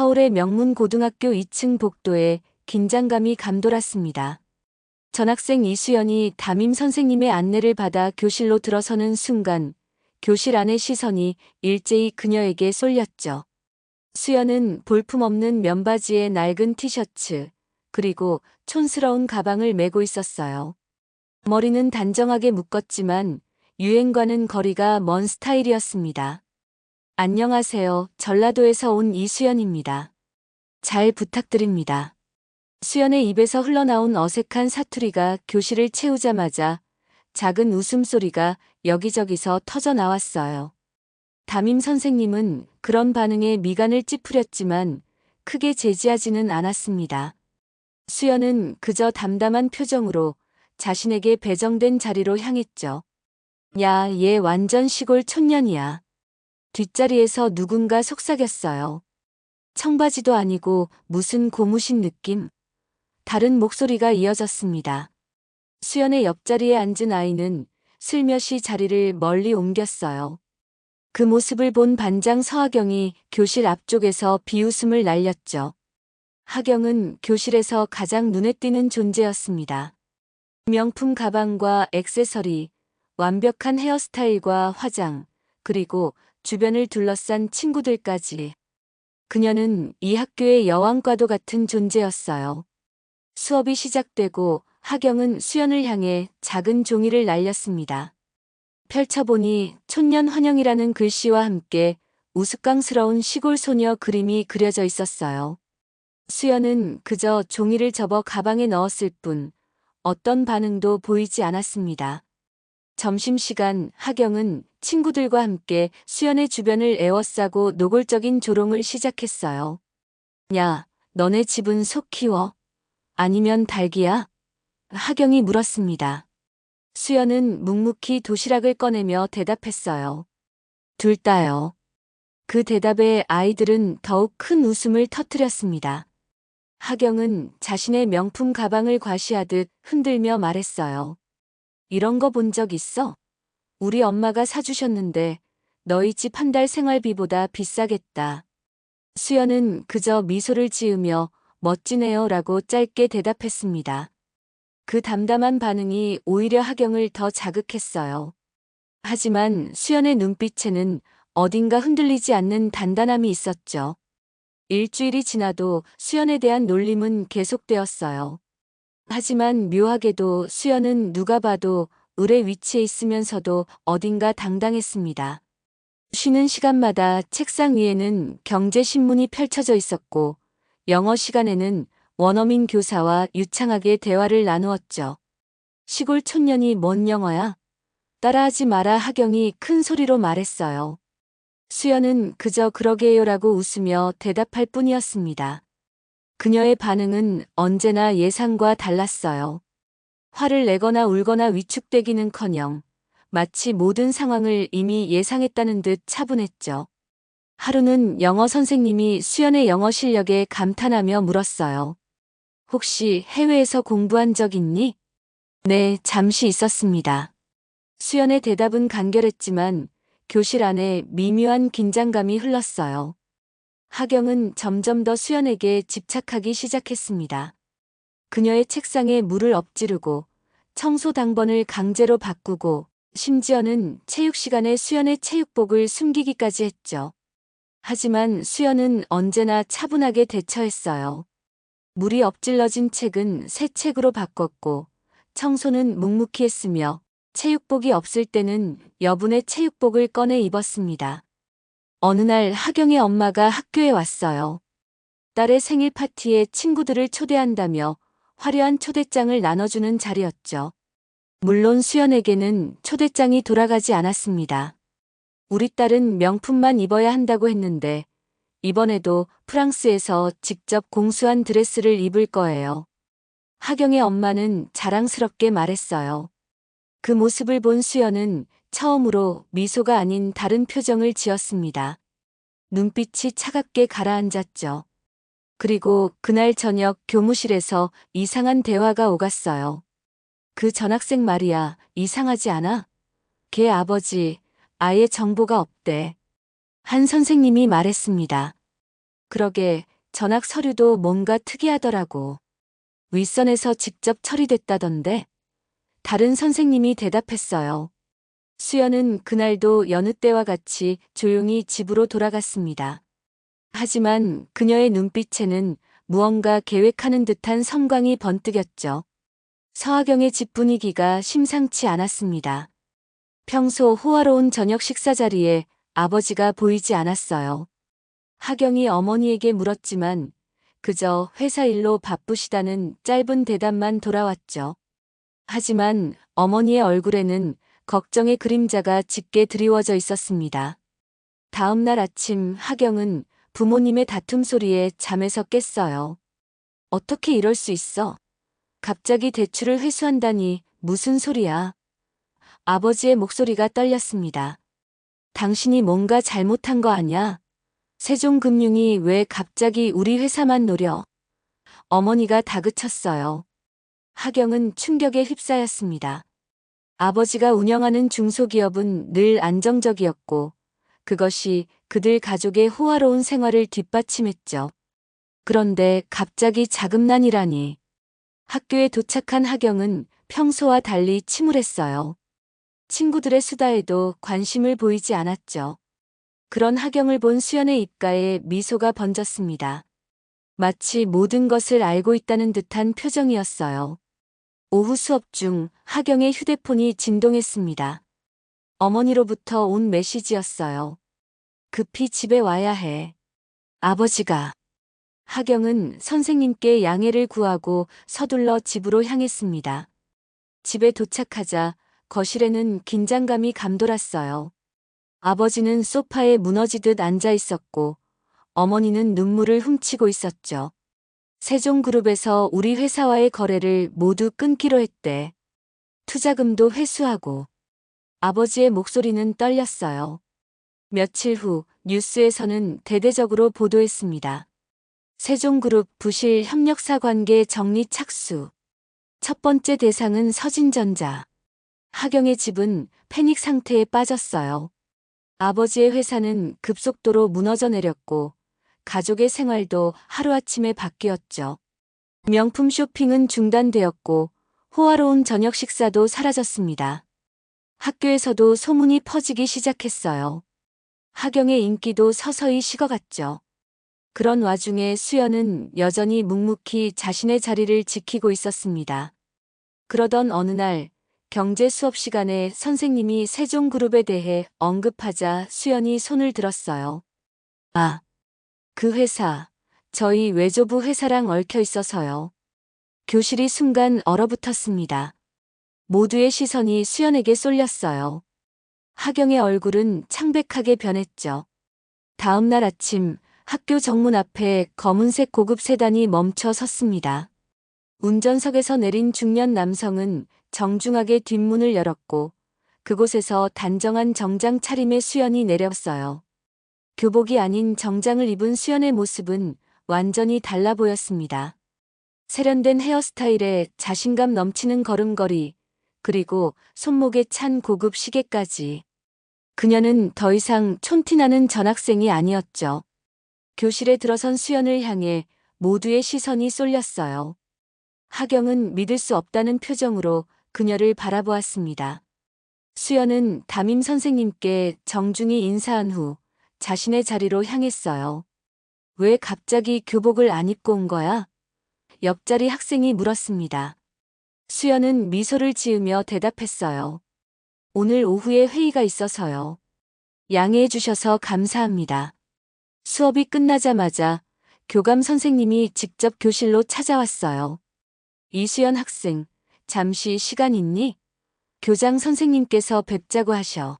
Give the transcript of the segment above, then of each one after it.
서울의 명문 고등학교 2층 복도에 긴장감이 감돌았습니다. 전학생 이수연이 담임 선생님의 안내를 받아 교실로 들어서는 순간 교실 안의 시선이 일제히 그녀에게 쏠렸죠. 수연은 볼품없는 면바지에 낡은 티셔츠, 그리고 촌스러운 가방을 메고 있었어요. 머리는 단정하게 묶었지만 유행과는 거리가 먼 스타일이었습니다. 안녕하세요. 전라도에서 온 이수연입니다. 잘 부탁드립니다. 수연의 입에서 흘러나온 어색한 사투리가 교실을 채우자마자 작은 웃음소리가 여기저기서 터져 나왔어요. 담임 선생님은 그런 반응에 미간을 찌푸렸지만 크게 제지하지는 않았습니다. 수연은 그저 담담한 표정으로 자신에게 배정된 자리로 향했죠. 야, 얘 완전 시골 촌년이야. 뒷자리에서 누군가 속삭였어요. 청바지도 아니고 무슨 고무신 느낌. 다른 목소리가 이어졌습니다. 수연의 옆자리에 앉은 아이는 슬며시 자리를 멀리 옮겼어요. 그 모습을 본 반장 서하경이 교실 앞쪽에서 비웃음을 날렸죠. 하경은 교실에서 가장 눈에 띄는 존재였습니다. 명품 가방과 액세서리, 완벽한 헤어스타일과 화장, 그리고 주변을 둘러싼 친구들까지. 그녀는 이 학교의 여왕과도 같은 존재였어요. 수업이 시작되고 하경은 수연을 향해 작은 종이를 날렸습니다. 펼쳐보니 촌년 환영이라는 글씨와 함께 우스꽝스러운 시골 소녀 그림이 그려져 있었어요. 수연은 그저 종이를 접어 가방에 넣었을 뿐 어떤 반응도 보이지 않았습니다. 점심시간 하경은 친구들과 함께 수연의 주변을 에워싸고 노골적인 조롱을 시작했어요. 야, 너네 집은 소 키워? 아니면 닭이야? 하경이 물었습니다. 수연은 묵묵히 도시락을 꺼내며 대답했어요. 둘 다요. 그 대답에 아이들은 더욱 큰 웃음을 터뜨렸습니다. 하경은 자신의 명품 가방을 과시하듯 흔들며 말했어요. 이런 거 본 적 있어? 우리 엄마가 사주셨는데 너희 집 한 달 생활비보다 비싸겠다. 수연은 그저 미소를 지으며 멋지네요 라고 짧게 대답했습니다. 그 담담한 반응이 오히려 하경을 더 자극했어요. 하지만 수연의 눈빛에는 어딘가 흔들리지 않는 단단함이 있었죠. 일주일이 지나도 수연에 대한 놀림은 계속되었어요. 하지만 묘하게도 수연은 누가 봐도 을의 위치에 있으면서도 어딘가 당당했습니다. 쉬는 시간마다 책상 위에는 경제신문이 펼쳐져 있었고 영어 시간에는 원어민 교사와 유창하게 대화를 나누었죠. 시골 촌년이 뭔 영어야? 따라하지 마라 하경이 큰 소리로 말했어요. 수연은 그저 그러게요라고 웃으며 대답할 뿐이었습니다. 그녀의 반응은 언제나 예상과 달랐어요. 화를 내거나 울거나 위축되기는 커녕 마치 모든 상황을 이미 예상했다는 듯 차분했죠. 하루는 영어 선생님이 수연의 영어 실력에 감탄하며 물었어요. 혹시 해외에서 공부한 적 있니? 네, 잠시 있었습니다. 수연의 대답은 간결했지만 교실 안에 미묘한 긴장감이 흘렀어요. 하경은 점점 더 수연에게 집착하기 시작했습니다. 그녀의 책상에 물을 엎지르고 청소 당번을 강제로 바꾸고 심지어는 체육 시간에 수연의 체육복을 숨기기까지 했죠. 하지만 수연은 언제나 차분하게 대처했어요. 물이 엎질러진 책은 새 책으로 바꿨고 청소는 묵묵히 했으며 체육복이 없을 때는 여분의 체육복을 꺼내 입었습니다. 어느 날 하경의 엄마가 학교에 왔어요. 딸의 생일 파티에 친구들을 초대한다며 화려한 초대장을 나눠주는 자리였죠. 물론 수연에게는 초대장이 돌아가지 않았습니다. 우리 딸은 명품만 입어야 한다고 했는데 이번에도 프랑스에서 직접 공수한 드레스를 입을 거예요. 하경의 엄마는 자랑스럽게 말했어요. 그 모습을 본 수연은 처음으로 미소가 아닌 다른 표정을 지었습니다. 눈빛이 차갑게 가라앉았죠. 그리고 그날 저녁 교무실에서 이상한 대화가 오갔어요. 그 전학생 말이야, 이상하지 않아? 걔 아버지, 아예 정보가 없대. 한 선생님이 말했습니다. 그러게 전학 서류도 뭔가 특이하더라고. 윗선에서 직접 처리됐다던데. 다른 선생님이 대답했어요. 수연은 그날도 여느 때와 같이 조용히 집으로 돌아갔습니다. 하지만 그녀의 눈빛에는 무언가 계획하는 듯한 섬광이 번뜩였죠. 서하경의 집 분위기가 심상치 않았습니다. 평소 호화로운 저녁 식사 자리에 아버지가 보이지 않았어요. 하경이 어머니에게 물었지만 그저 회사 일로 바쁘시다는 짧은 대답만 돌아왔죠. 하지만 어머니의 얼굴에는 걱정의 그림자가 짙게 드리워져 있었습니다. 다음 날 아침 하경은 부모님의 다툼 소리에 잠에서 깼어요. 어떻게 이럴 수 있어? 갑자기 대출을 회수한다니 무슨 소리야? 아버지의 목소리가 떨렸습니다. 당신이 뭔가 잘못한 거 아냐? 세종금융이 왜 갑자기 우리 회사만 노려? 어머니가 다그쳤어요. 하경은 충격에 휩싸였습니다. 아버지가 운영하는 중소기업은 늘 안정적이었고 그것이 그들 가족의 호화로운 생활을 뒷받침했죠. 그런데 갑자기 자금난이라니. 학교에 도착한 하경은 평소와 달리 침울했어요. 친구들의 수다에도 관심을 보이지 않았죠. 그런 하경을 본 수연의 입가에 미소가 번졌습니다. 마치 모든 것을 알고 있다는 듯한 표정이었어요. 오후 수업 중 하경의 휴대폰이 진동했습니다. 어머니로부터 온 메시지였어요. 급히 집에 와야 해. 아버지가. 하경은 선생님께 양해를 구하고 서둘러 집으로 향했습니다. 집에 도착하자 거실에는 긴장감이 감돌았어요. 아버지는 소파에 무너지듯 앉아 있었고 어머니는 눈물을 훔치고 있었죠. 세종그룹에서 우리 회사와의 거래를 모두 끊기로 했대. 투자금도 회수하고 아버지의 목소리는 떨렸어요. 며칠 후 뉴스에서는 대대적으로 보도했습니다. 세종그룹 부실 협력사 관계 정리 착수. 첫 번째 대상은 서진전자. 하경의 집은 패닉 상태에 빠졌어요. 아버지의 회사는 급속도로 무너져 내렸고 가족의 생활도 하루아침에 바뀌었죠. 명품 쇼핑은 중단되었고 호화로운 저녁 식사도 사라졌습니다. 학교에서도 소문이 퍼지기 시작했어요. 하경의 인기도 서서히 식어갔죠. 그런 와중에 수연은 여전히 묵묵히 자신의 자리를 지키고 있었습니다. 그러던 어느 날 경제 수업 시간에 선생님이 세종그룹에 대해 언급하자 수연이 손을 들었어요. 아, 그 회사, 저희 외조부 회사랑 얽혀 있어서요. 교실이 순간 얼어붙었습니다. 모두의 시선이 수연에게 쏠렸어요. 하경의 얼굴은 창백하게 변했죠. 다음 날 아침 학교 정문 앞에 검은색 고급 세단이 멈춰 섰습니다. 운전석에서 내린 중년 남성은 정중하게 뒷문을 열었고 그곳에서 단정한 정장 차림의 수연이 내렸어요. 교복이 아닌 정장을 입은 수연의 모습은 완전히 달라 보였습니다. 세련된 헤어스타일에 자신감 넘치는 걸음걸이, 그리고 손목에 찬 고급 시계까지. 그녀는 더 이상 촌티나는 전학생이 아니었죠. 교실에 들어선 수연을 향해 모두의 시선이 쏠렸어요. 하경은 믿을 수 없다는 표정으로 그녀를 바라보았습니다. 수연은 담임 선생님께 정중히 인사한 후 자신의 자리로 향했어요. 왜 갑자기 교복을 안 입고 온 거야? 옆자리 학생이 물었습니다. 수연은 미소를 지으며 대답했어요. 오늘 오후에 회의가 있어서요. 양해해 주셔서 감사합니다. 수업이 끝나자마자 교감 선생님이 직접 교실로 찾아왔어요. 이수연 학생, 잠시 시간 있니? 교장 선생님께서 뵙자고 하셔.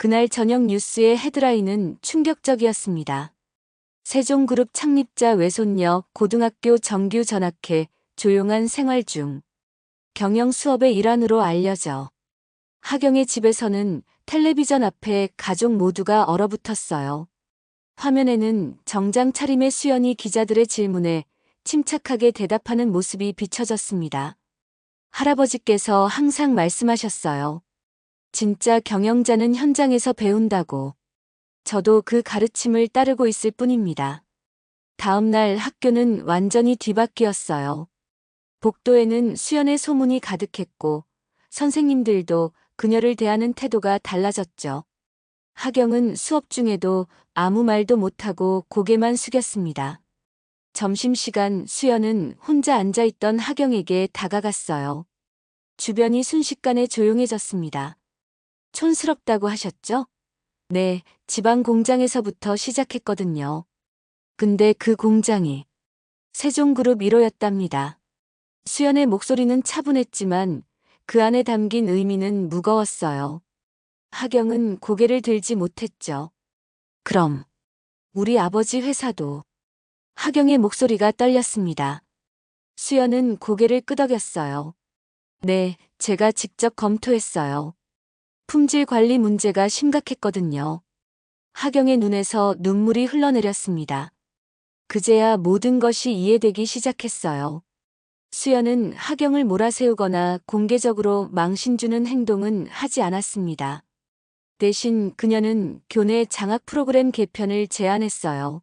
그날 저녁 뉴스의 헤드라인은 충격적이었습니다. 세종그룹 창립자 외손녀 고등학교 정규 전학해 조용한 생활 중 경영 수업의 일환으로 알려져 하경의 집에서는 텔레비전 앞에 가족 모두가 얼어붙었어요. 화면에는 정장 차림의 수연이 기자들의 질문에 침착하게 대답하는 모습이 비춰졌습니다. 할아버지께서 항상 말씀하셨어요. 진짜 경영자는 현장에서 배운다고. 저도 그 가르침을 따르고 있을 뿐입니다. 다음 날 학교는 완전히 뒤바뀌었어요. 복도에는 수연의 소문이 가득했고 선생님들도 그녀를 대하는 태도가 달라졌죠. 하경은 수업 중에도 아무 말도 못하고 고개만 숙였습니다. 점심시간 수연은 혼자 앉아있던 하경에게 다가갔어요. 주변이 순식간에 조용해졌습니다. 촌스럽다고 하셨죠? 네, 지방 공장에서부터 시작했거든요. 근데 그 공장이 세종그룹 1호였답니다. 수연의 목소리는 차분했지만 그 안에 담긴 의미는 무거웠어요. 하경은 고개를 들지 못했죠. 그럼 우리 아버지 회사도 하경의 목소리가 떨렸습니다. 수연은 고개를 끄덕였어요. 네, 제가 직접 검토했어요. 품질 관리 문제가 심각했거든요. 하경의 눈에서 눈물이 흘러내렸습니다. 그제야 모든 것이 이해되기 시작했어요. 수연은 하경을 몰아세우거나 공개적으로 망신 주는 행동은 하지 않았습니다. 대신 그녀는 교내 장학 프로그램 개편을 제안했어요.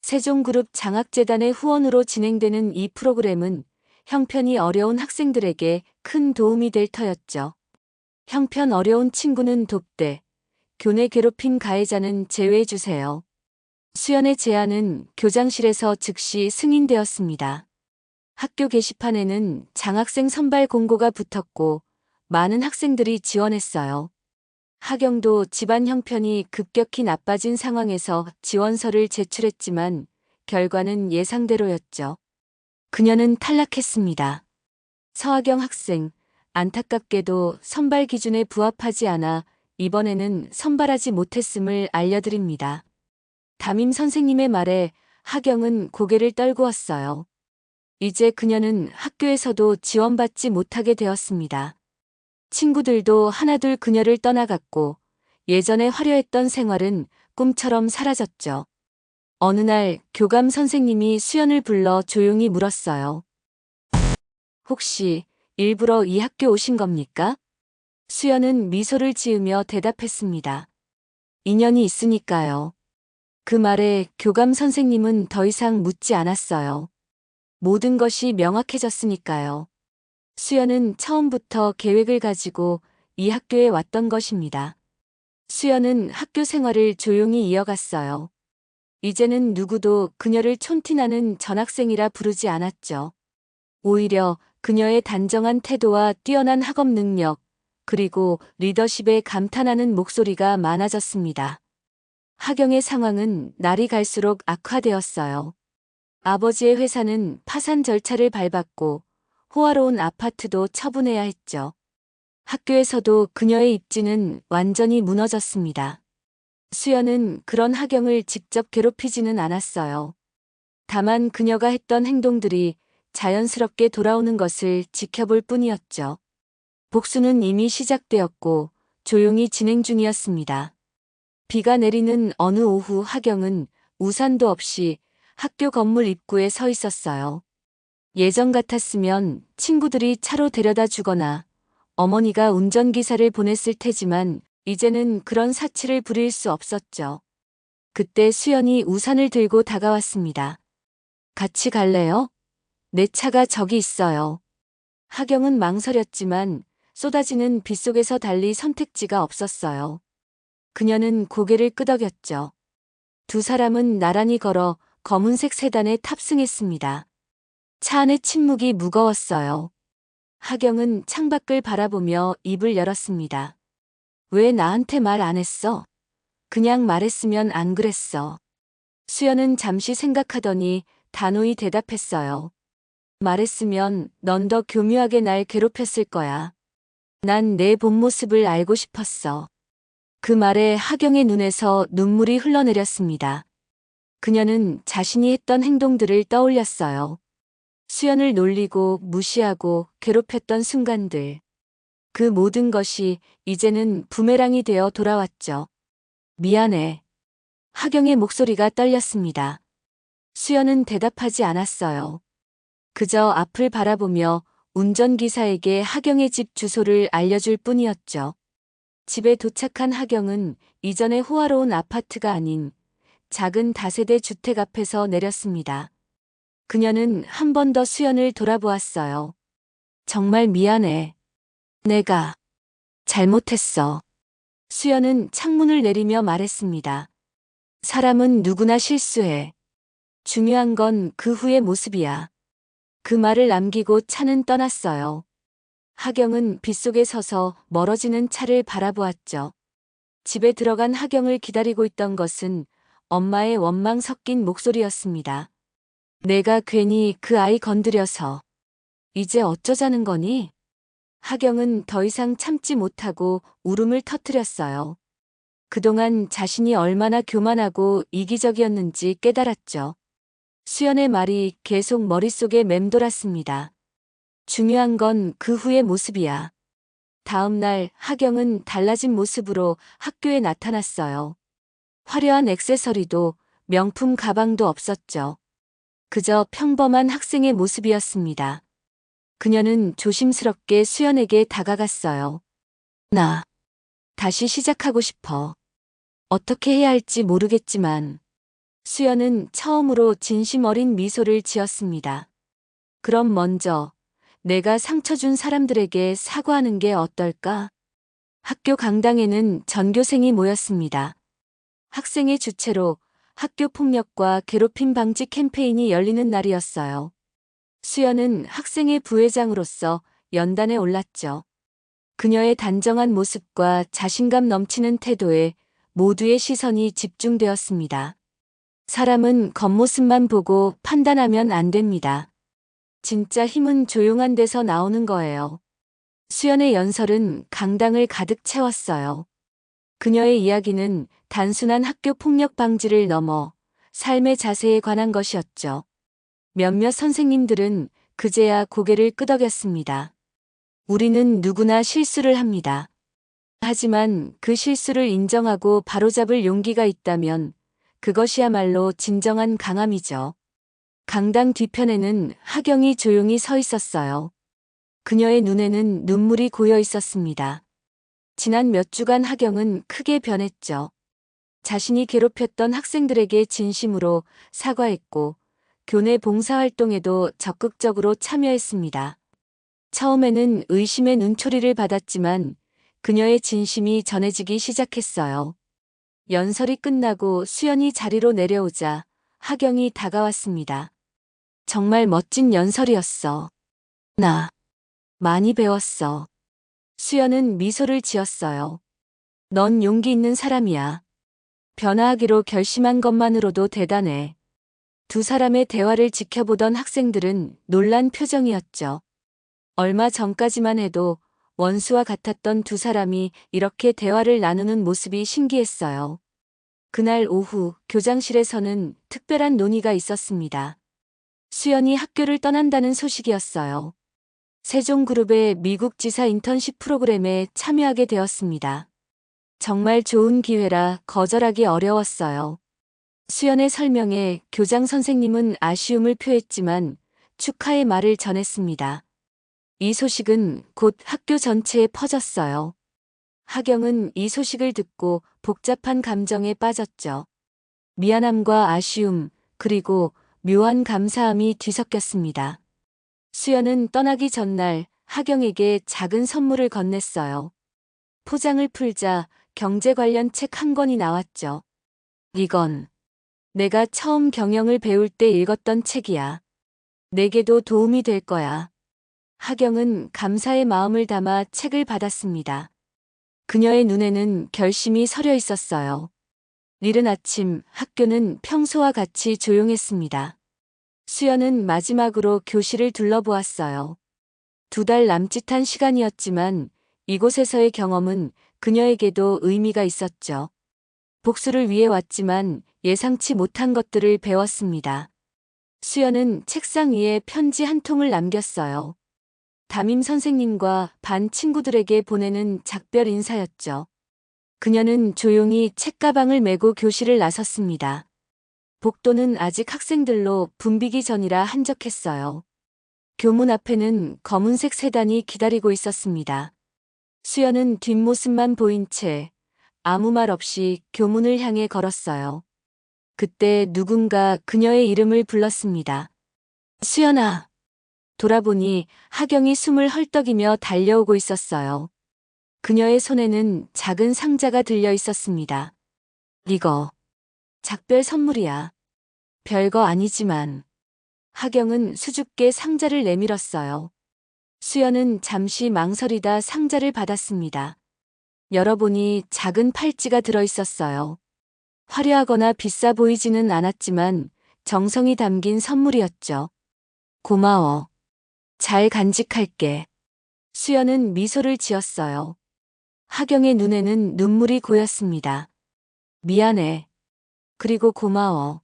세종그룹 장학재단의 후원으로 진행되는 이 프로그램은 형편이 어려운 학생들에게 큰 도움이 될 터였죠. 형편 어려운 친구는 돕되 교내 괴롭힘 가해자는 제외해주세요. 수연의 제안은 교장실에서 즉시 승인되었습니다. 학교 게시판에는 장학생 선발 공고가 붙었고 많은 학생들이 지원했어요. 하경도 집안 형편이 급격히 나빠진 상황에서 지원서를 제출했지만 결과는 예상대로였죠. 그녀는 탈락했습니다. 서하경 학생, 안타깝게도 선발 기준에 부합하지 않아 이번에는 선발하지 못했음을 알려드립니다. 담임 선생님의 말에 하경은 고개를 떨구었어요. 이제 그녀는 학교에서도 지원받지 못하게 되었습니다. 친구들도 하나둘 그녀를 떠나갔고 예전에 화려했던 생활은 꿈처럼 사라졌죠. 어느 날 교감 선생님이 수연을 불러 조용히 물었어요. 혹시 일부러 이 학교 오신 겁니까? 수연은 미소를 지으며 대답했습니다. 인연이 있으니까요. 그 말에 교감 선생님은 더 이상 묻지 않았어요. 모든 것이 명확해졌으니까요. 수연은 처음부터 계획을 가지고 이 학교에 왔던 것입니다. 수연은 학교 생활을 조용히 이어갔어요. 이제는 누구도 그녀를 촌티나는 전학생이라 부르지 않았죠. 오히려 그녀의 단정한 태도와 뛰어난 학업 능력, 그리고 리더십에 감탄하는 목소리가 많아졌습니다. 하경의 상황은 날이 갈수록 악화되었어요. 아버지의 회사는 파산 절차를 밟았고 호화로운 아파트도 처분해야 했죠. 학교에서도 그녀의 입지는 완전히 무너졌습니다. 수연은 그런 하경을 직접 괴롭히지는 않았어요. 다만 그녀가 했던 행동들이 자연스럽게 돌아오는 것을 지켜볼 뿐이었죠. 복수는 이미 시작되었고 조용히 진행 중이었습니다. 비가 내리는 어느 오후 하경은 우산도 없이 학교 건물 입구에 서 있었어요. 예전 같았으면 친구들이 차로 데려다 주거나 어머니가 운전기사를 보냈을 테지만 이제는 그런 사치를 부릴 수 없었죠. 그때 수연이 우산을 들고 다가왔습니다. 같이 갈래요? 내 차가 저기 있어요. 하경은 망설였지만 쏟아지는 빗속에서 달리 선택지가 없었어요. 그녀는 고개를 끄덕였죠. 두 사람은 나란히 걸어 검은색 세단에 탑승했습니다. 차 안의 침묵이 무거웠어요. 하경은 창밖을 바라보며 입을 열었습니다. 왜 나한테 말 안 했어? 그냥 말했으면 안 그랬어. 수연은 잠시 생각하더니 단호히 대답했어요. 말했으면 넌 더 교묘하게 날 괴롭혔을 거야. 난 내 본 모습을 알고 싶었어. 그 말에 하경의 눈에서 눈물이 흘러내렸습니다. 그녀는 자신이 했던 행동들을 떠올렸어요. 수연을 놀리고 무시하고 괴롭혔던 순간들. 그 모든 것이 이제는 부메랑이 되어 돌아왔죠. 미안해. 하경의 목소리가 떨렸습니다. 수연은 대답하지 않았어요. 그저 앞을 바라보며 운전기사에게 하경의 집 주소를 알려줄 뿐이었죠. 집에 도착한 하경은 이전의 호화로운 아파트가 아닌 작은 다세대 주택 앞에서 내렸습니다. 그녀는 한 번 더 수연을 돌아보았어요. 정말 미안해. 내가 잘못했어. 수연은 창문을 내리며 말했습니다. 사람은 누구나 실수해. 중요한 건 그 후의 모습이야. 그 말을 남기고 차는 떠났어요. 하경은 빗속에 서서 멀어지는 차를 바라보았죠. 집에 들어간 하경을 기다리고 있던 것은 엄마의 원망 섞인 목소리였습니다. 내가 괜히 그 아이 건드려서 이제 어쩌자는 거니? 하경은 더 이상 참지 못하고 울음을 터뜨렸어요. 그동안 자신이 얼마나 교만하고 이기적이었는지 깨달았죠. 수연의 말이 계속 머릿속에 맴돌았습니다. 중요한 건 그 후의 모습이야. 다음 날 하경은 달라진 모습으로 학교에 나타났어요. 화려한 액세서리도 명품 가방도 없었죠. 그저 평범한 학생의 모습이었습니다. 그녀는 조심스럽게 수연에게 다가갔어요. 나 다시 시작하고 싶어. 어떻게 해야 할지 모르겠지만 수연은 처음으로 진심 어린 미소를 지었습니다. 그럼 먼저 내가 상처 준 사람들에게 사과하는 게 어떨까? 학교 강당에는 전교생이 모였습니다. 학생의 주체로 학교 폭력과 괴롭힘 방지 캠페인이 열리는 날이었어요. 수연은 학생의 부회장으로서 연단에 올랐죠. 그녀의 단정한 모습과 자신감 넘치는 태도에 모두의 시선이 집중되었습니다. 사람은 겉모습만 보고 판단하면 안 됩니다. 진짜 힘은 조용한 데서 나오는 거예요. 수연의 연설은 강당을 가득 채웠어요. 그녀의 이야기는 단순한 학교 폭력 방지를 넘어 삶의 자세에 관한 것이었죠. 몇몇 선생님들은 그제야 고개를 끄덕였습니다. 우리는 누구나 실수를 합니다. 하지만 그 실수를 인정하고 바로잡을 용기가 있다면 그것이야말로 진정한 강함이죠. 강당 뒤편에는 하경이 조용히 서 있었어요. 그녀의 눈에는 눈물이 고여 있었습니다. 지난 몇 주간 하경은 크게 변했죠. 자신이 괴롭혔던 학생들에게 진심으로 사과했고 교내 봉사활동에도 적극적으로 참여했습니다. 처음에는 의심의 눈초리를 받았지만 그녀의 진심이 전해지기 시작했어요. 연설이 끝나고 수연이 자리로 내려오자 하경이 다가왔습니다. 정말 멋진 연설이었어. 나 많이 배웠어. 수연은 미소를 지었어요. 넌 용기 있는 사람이야. 변화하기로 결심한 것만으로도 대단해. 두 사람의 대화를 지켜보던 학생들은 놀란 표정이었죠. 얼마 전까지만 해도 원수와 같았던 두 사람이 이렇게 대화를 나누는 모습이 신기했어요. 그날 오후 교장실에서는 특별한 논의가 있었습니다. 수연이 학교를 떠난다는 소식이었어요. 세종그룹의 미국 지사 인턴십 프로그램에 참여하게 되었습니다. 정말 좋은 기회라 거절하기 어려웠어요. 수연의 설명에 교장 선생님은 아쉬움을 표했지만 축하의 말을 전했습니다. 이 소식은 곧 학교 전체에 퍼졌어요. 하경은 이 소식을 듣고 복잡한 감정에 빠졌죠. 미안함과 아쉬움, 그리고 묘한 감사함이 뒤섞였습니다. 수연은 떠나기 전날 하경에게 작은 선물을 건넸어요. 포장을 풀자 경제 관련 책 한 권이 나왔죠. 이건 내가 처음 경영을 배울 때 읽었던 책이야. 내게도 도움이 될 거야. 하경은 감사의 마음을 담아 책을 받았습니다. 그녀의 눈에는 결심이 서려 있었어요. 이른 아침 학교는 평소와 같이 조용했습니다. 수연은 마지막으로 교실을 둘러보았어요. 두 달 남짓한 시간이었지만 이곳에서의 경험은 그녀에게도 의미가 있었죠. 복수를 위해 왔지만 예상치 못한 것들을 배웠습니다. 수연은 책상 위에 편지 한 통을 남겼어요. 담임 선생님과 반 친구들에게 보내는 작별 인사였죠. 그녀는 조용히 책가방을 메고 교실을 나섰습니다. 복도는 아직 학생들로 붐비기 전이라 한적했어요. 교문 앞에는 검은색 세단이 기다리고 있었습니다. 수연은 뒷모습만 보인 채 아무 말 없이 교문을 향해 걸었어요. 그때 누군가 그녀의 이름을 불렀습니다. 수연아. 돌아보니 하경이 숨을 헐떡이며 달려오고 있었어요. 그녀의 손에는 작은 상자가 들려 있었습니다. 이거 작별 선물이야. 별거 아니지만 하경은 수줍게 상자를 내밀었어요. 수연은 잠시 망설이다 상자를 받았습니다. 열어보니 작은 팔찌가 들어 있었어요. 화려하거나 비싸 보이지는 않았지만 정성이 담긴 선물이었죠. 고마워. 잘 간직할게. 수연은 미소를 지었어요. 하경의 눈에는 눈물이 고였습니다. 미안해. 그리고 고마워.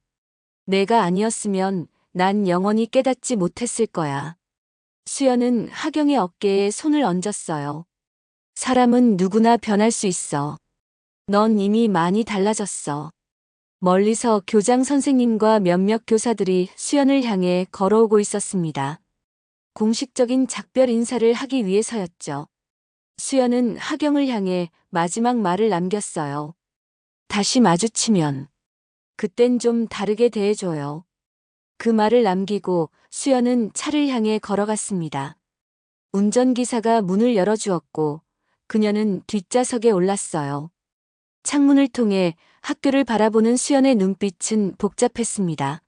내가 아니었으면 난 영원히 깨닫지 못했을 거야. 수연은 하경의 어깨에 손을 얹었어요. 사람은 누구나 변할 수 있어. 넌 이미 많이 달라졌어. 멀리서 교장 선생님과 몇몇 교사들이 수연을 향해 걸어오고 있었습니다. 공식적인 작별 인사를 하기 위해서였죠. 수연은 하경을 향해 마지막 말을 남겼어요. 다시 마주치면 그땐 좀 다르게 대해줘요. 그 말을 남기고 수연은 차를 향해 걸어갔습니다. 운전기사가 문을 열어주었고 그녀는 뒷좌석에 올랐어요. 창문을 통해 학교를 바라보는 수연의 눈빛은 복잡했습니다.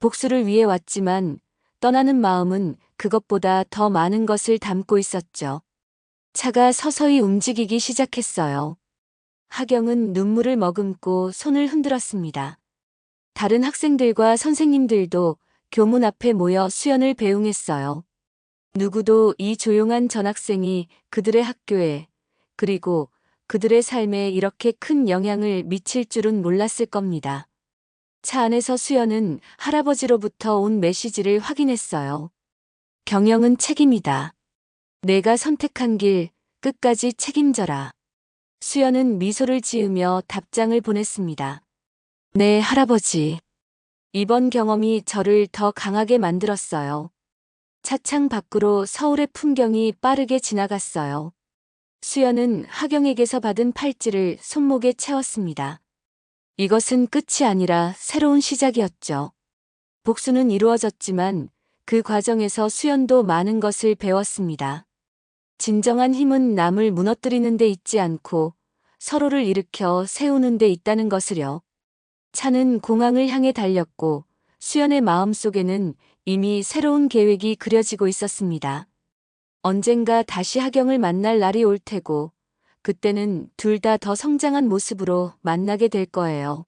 복수를 위해 왔지만 떠나는 마음은 그것보다 더 많은 것을 담고 있었죠. 차가 서서히 움직이기 시작했어요. 하경은 눈물을 머금고 손을 흔들었습니다. 다른 학생들과 선생님들도 교문 앞에 모여 수연을 배웅했어요. 누구도 이 조용한 전학생이 그들의 학교에 그리고 그들의 삶에 이렇게 큰 영향을 미칠 줄은 몰랐을 겁니다. 차 안에서 수연은 할아버지로부터 온 메시지를 확인했어요. 경영은 책임이다. 내가 선택한 길 끝까지 책임져라. 수연은 미소를 지으며 답장을 보냈습니다. 네, 할아버지. 이번 경험이 저를 더 강하게 만들었어요. 차창 밖으로 서울의 풍경이 빠르게 지나갔어요. 수연은 하경에게서 받은 팔찌를 손목에 채웠습니다. 이것은 끝이 아니라 새로운 시작이었죠. 복수는 이루어졌지만 그 과정에서 수연도 많은 것을 배웠습니다. 진정한 힘은 남을 무너뜨리는 데 있지 않고 서로를 일으켜 세우는 데 있다는 것을요. 차는 공항을 향해 달렸고 수연의 마음 속에는 이미 새로운 계획이 그려지고 있었습니다. 언젠가 다시 하경을 만날 날이 올 테고 그때는 둘 다 더 성장한 모습으로 만나게 될 거예요.